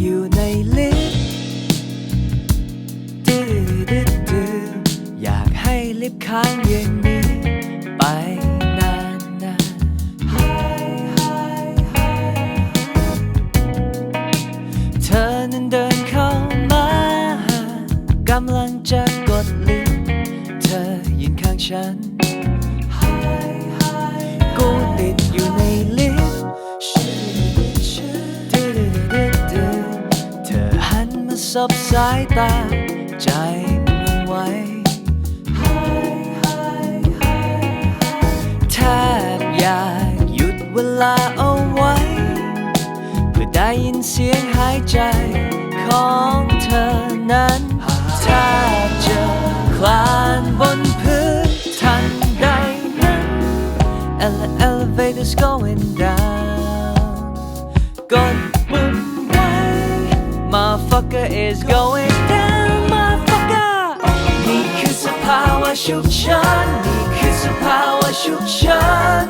อยู่ในลิฟต์ดื้อดื้อดอยากให้ลิฟต์ค้างอย่างนี้ไปนานนานเธอนั้นเดินเข้ามากำลังจะกดลิฟต์เธอยืนข้างฉัน high นมาสบสายตา ใจมันไวแทบอยากหยุดเวลาเอาไว้ เพื่อได้ยินเสียงหายใจของเธอนั้นแทบจะคลานบนพื้นทันใดนั้น Ele- elevator's going down กด Motherfucker is going down Motherfucker นี่คือสภาวะฉุกเฉินนี่คือสภาวะฉุกเฉิน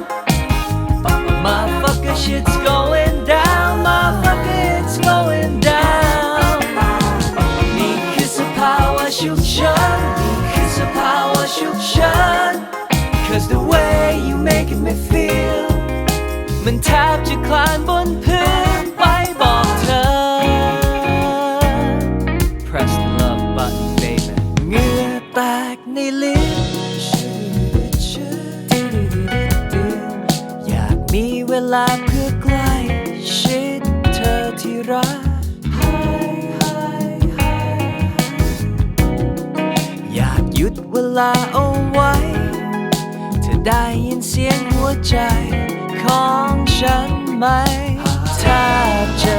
Motherfucker shit's going down Motherfucker it's going down นี่คือสภาวะฉุกเฉินนี่คือสภาวะฉุกเฉิน Cause the way you making me feel มันแทบจะคลานบนพื้น เวลาเพื่อใกล้ชิดเธอที่รัก อยากหยุดเวลาเอาไว้ เธอได้ยินเสียงหัวใจของฉันไหมแทบจะ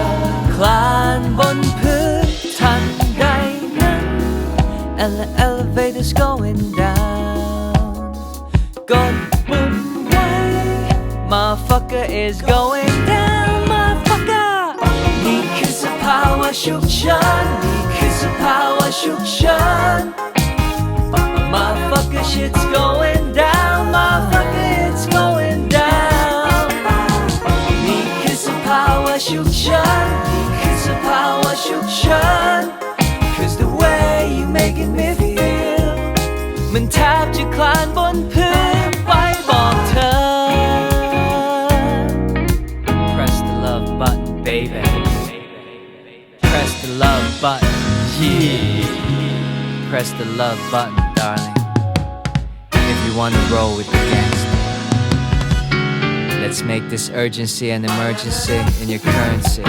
คลานบนพื้นทันใดนั้น Ele- elevator's going down กดปุ่ม Motherfucker is going down Motherfucker นี่คือสภาวะฉุกเฉินนี่คือสภาวะฉุกเฉิน Motherfucker, shit's going down. Motherfucker, it's going down. นี่คือสภาวะฉุกเฉินนี่คือสภาวะฉุกเฉิน Cause the way you making me feel มันแทบจะคลานบนพื้น น yeah Press the love button darling If you wanna roll with the gangster Let's make this urgency an emergency in your currency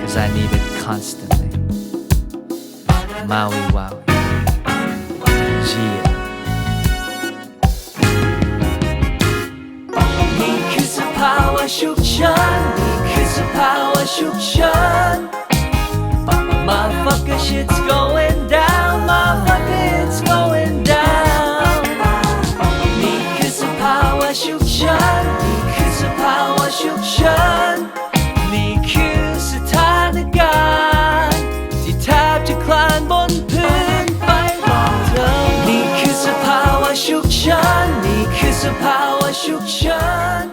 Cause I need it constantly Maui Wowie Yeah นี่คือสภาวะฉุกเฉินนี่คือสภาวะฉุกเฉิน Motherfucker shit's going down Motherfucker it's going down นี่คือสภาวะฉุกเฉินนี่คือสภาวะฉุกเฉินนี่คือสถานการณ์ที่แทบจะคลานบนพื้นไปบอกเธอนี่คือสภาวะฉุกเฉินนี่คือสภาวะฉุกเฉิน